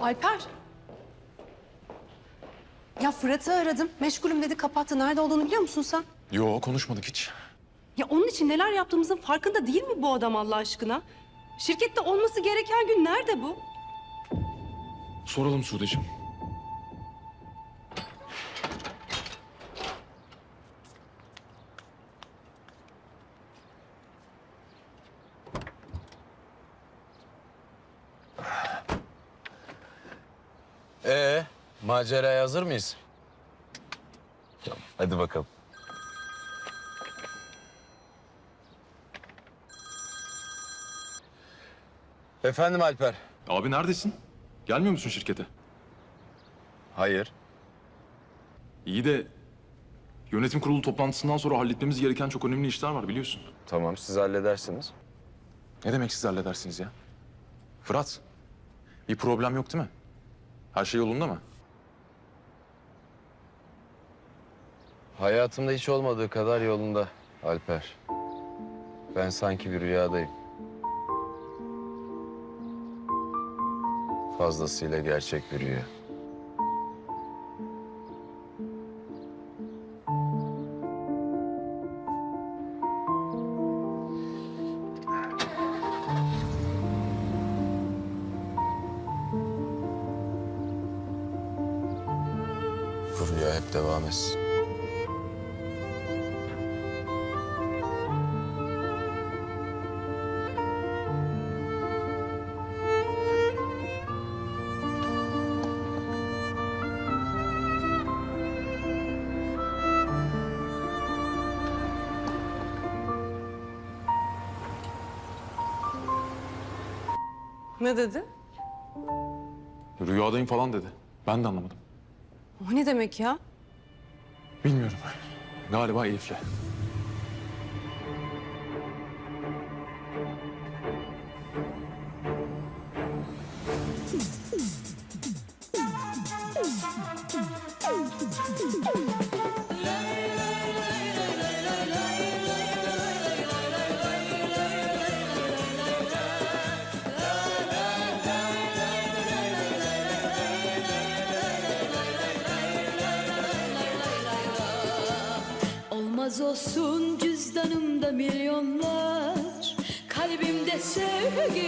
Alper. Ya Fırat'ı aradım. Meşgulüm dedi kapattı. Nerede olduğunu biliyor musun sen? Yo konuşmadık hiç. Ya onun için neler yaptığımızın farkında değil mi bu adam Allah aşkına? Şirkette olması gereken gün nerede bu? Soralım Sude'cim. Ee, maceraya hazır mıyız? Hadi bakalım. Efendim Alper. Abi neredesin? Gelmiyor musun şirkete? Hayır. İyi de yönetim kurulu toplantısından sonra halletmemiz gereken çok önemli işler var biliyorsun. Tamam siz halledersiniz. Ne demek siz halledersiniz ya? Fırat, bir problem yok değil mi? Her şey yolunda mı? Hayatımda hiç olmadığı kadar yolunda Alper. Ben sanki bir rüyadayım. Fazlasıyla gerçek bir rüya. Devam etsin. Ne dedi? Rüyadayım falan dedi. Ben de anlamadım. O ne demek ya? Bilmiyorum. Galiba Elif'le.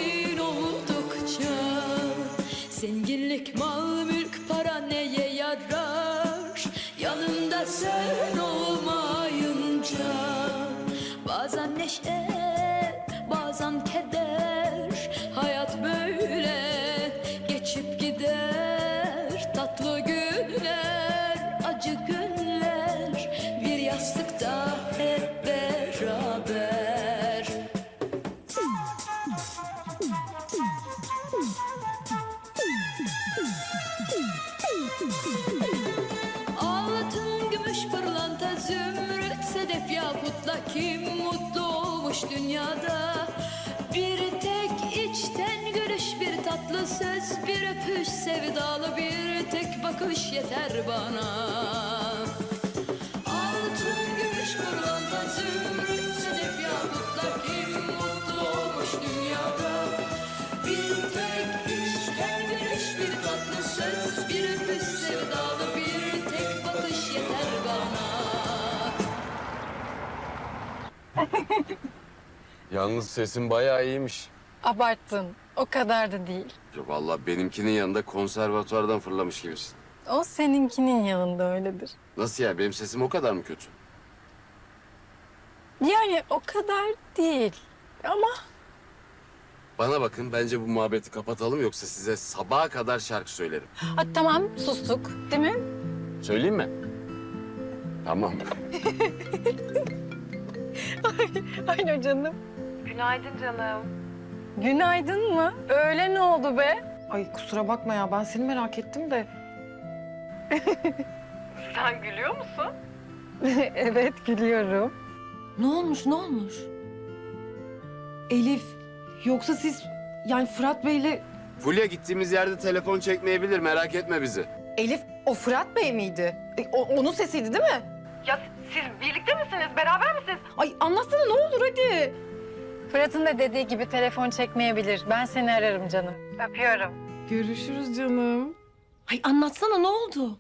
Sevgin oldukça Zenginlik, mal, mülk, para neye yarar? Yanımda sen olmayınca bakış yeter bana. Altın, gümüş, pırlanta, zümrüt, sedef, yakutla kim mutlu olmuş dünyada? Bir tek içten gülüş, bir tatlı söz, bir öpüş, sevdalı bir tek bakış yeter bana. Yalnız sesin bayağı iyiymiş. Abarttın. O kadar da değil. Ya vallahi benimkinin yanında konservatuvardan fırlamış gibisin. O seninkinin yanında öyledir. Nasıl ya? Benim sesim o kadar mı kötü? Yani o kadar değil. Ama Bana bakın bence bu muhabbeti kapatalım yoksa size sabaha kadar şarkı söylerim. ha, tamam sustuk değil mi? Söyleyeyim mi? Tamam. Alo canım. Günaydın canım. Günaydın mı? Öyle ne oldu be? Ay kusura bakma ya ben seni merak ettim de. Sen gülüyor musun? evet gülüyorum. Ne olmuş ne olmuş? Elif yoksa siz yani Fırat Bey'le... Fulya gittiğimiz yerde telefon çekmeyebilir merak etme bizi. Elif o Fırat Bey miydi? E, o- onun sesiydi değil mi? Ya siz birlikte misiniz? Beraber misiniz? Ay anlatsana ne olur hadi. Fırat'ın da dediği gibi telefon çekmeyebilir. Ben seni ararım canım. Öpüyorum. Görüşürüz canım. Ay anlatsana ne oldu?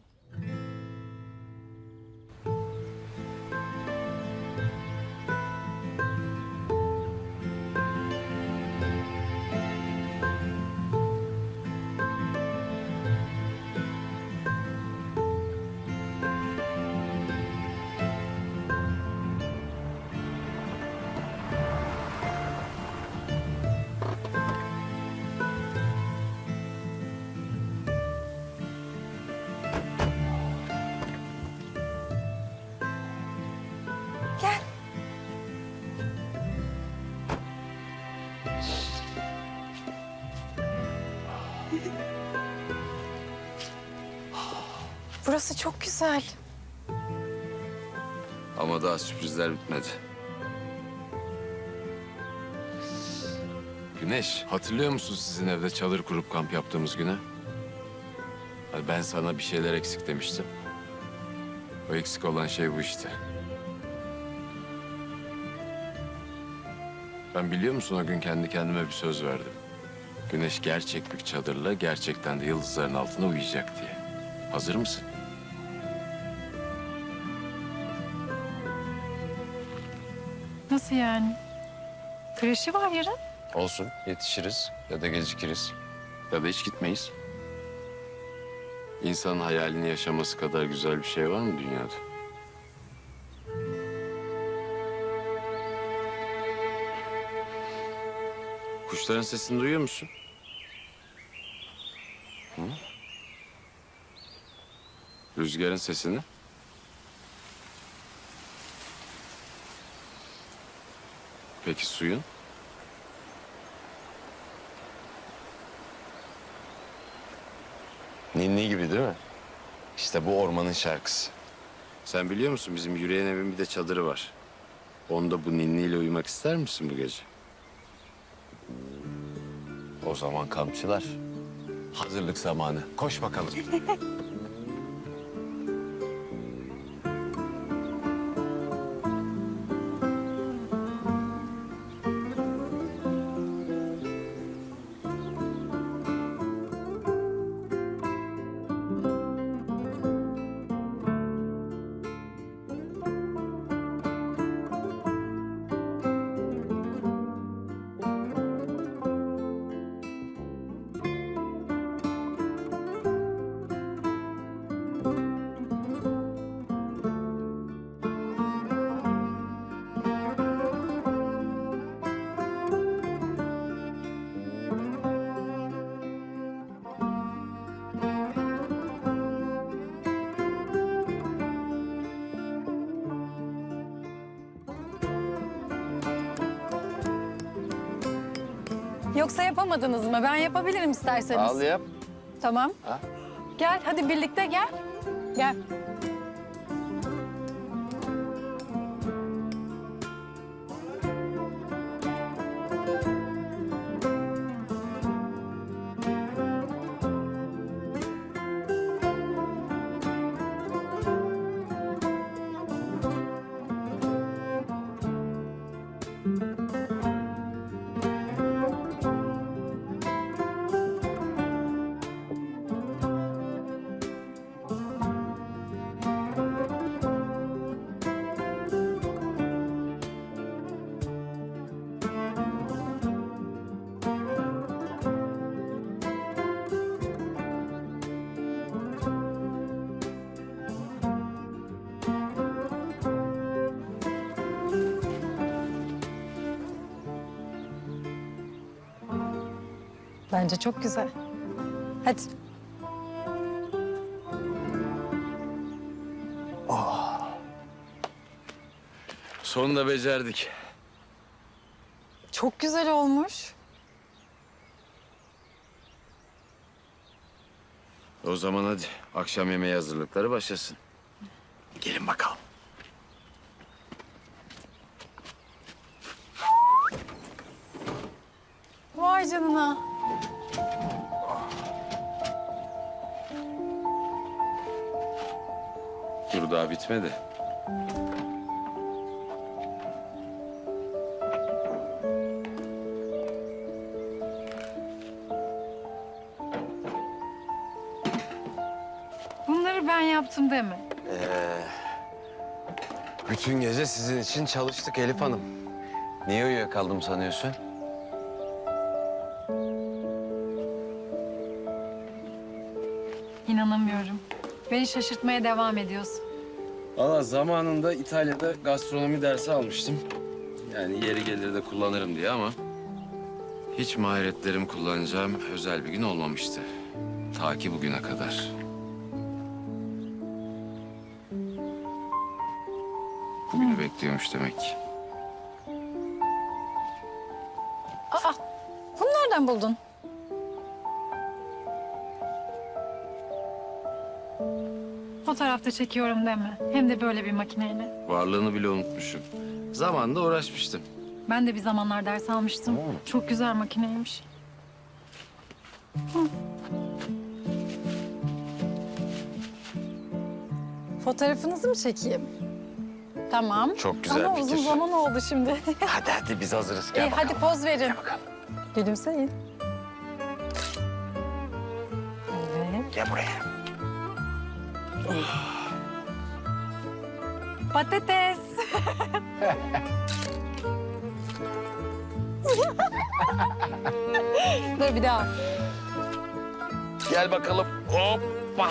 Burası çok güzel. Ama daha sürprizler bitmedi. Güneş, hatırlıyor musun sizin evde çadır kurup kamp yaptığımız günü? Hani ben sana bir şeyler eksik demiştim. O eksik olan şey bu işte. Ben biliyor musun o gün kendi kendime bir söz verdim. Güneş gerçek bir çadırla gerçekten de yıldızların altında uyuyacak diye. Hazır mısın? Nasıl yani? Kreşi var yarın. Olsun, yetişiriz ya da gecikiriz. Ya da hiç gitmeyiz. İnsanın hayalini yaşaması kadar güzel bir şey var mı dünyada? Kuşların sesini duyuyor musun? Hı? Rüzgarın sesini? Peki suyun? Ninni gibi değil mi? İşte bu ormanın şarkısı. Sen biliyor musun bizim yürüyen evin bir de çadırı var. Onda bu ninniyle uyumak ister misin bu gece? O zaman kampçılar. Hazırlık zamanı. Koş bakalım. Yoksa yapamadınız mı? Ben yapabilirim isterseniz. Al yap. Tamam. Ha? Gel hadi birlikte gel. Gel. Bence çok güzel. Hadi. Sonunda becerdik. Çok güzel olmuş. O zaman hadi akşam yemeği hazırlıkları başlasın. Gelin bakalım. Vay canına. daha bitmedi. Bunları ben yaptım değil mi? Ee, bütün gece sizin için çalıştık Elif Hanım. Niye uyuyakaldım sanıyorsun? İnanamıyorum. Beni şaşırtmaya devam ediyorsun. Valla zamanında İtalya'da gastronomi dersi almıştım. Yani yeri gelir de kullanırım diye ama... Hiç maharetlerimi kullanacağım özel bir gün olmamıştı. Ta ki bugüne kadar. Bugünü bekliyormuş demek ki. Bunu nereden buldun? Fotoğrafta çekiyorum deme. Hem de böyle bir makineyle. Varlığını bile unutmuşum. Zamanında uğraşmıştım. Ben de bir zamanlar ders almıştım. Çok güzel makineymiş. Hı. Fotoğrafınızı mı çekeyim? Tamam. Çok güzel Ama fikir. uzun zaman oldu şimdi. Hadi hadi biz hazırız. Gel İyi hadi poz verin. bakalım. Gülümseyin. Evet. Gel buraya. Patates. Dur bir daha. Gel bakalım. Hoppa.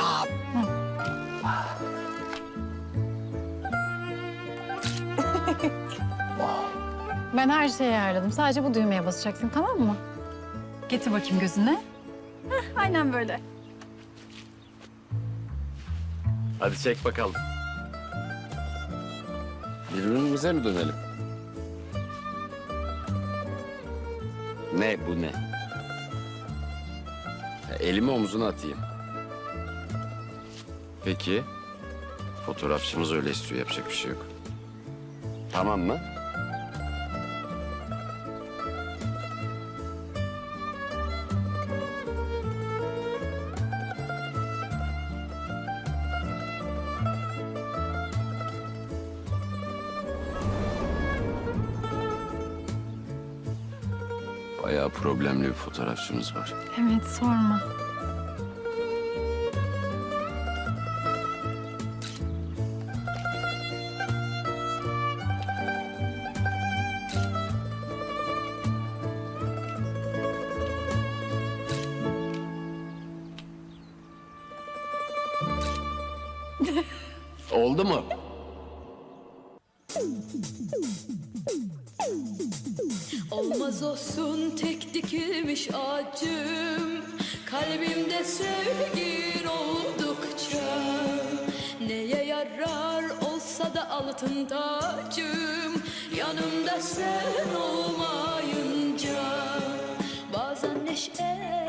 Ben her şeyi ayarladım. Sadece bu düğmeye basacaksın tamam mı? Getir bakayım gözüne. Heh, aynen böyle. Hadi çek bakalım. Birbirimize mi dönelim? Ne bu ne? Elimi omzuna atayım. Peki. Fotoğrafçımız öyle istiyor. Yapacak bir şey yok. Tamam mı? Bayağı problemli bir fotoğrafçımız var. Evet sorma. Oldu mu? Altın tacım Yanımda sen olmayınca Bazen neşe,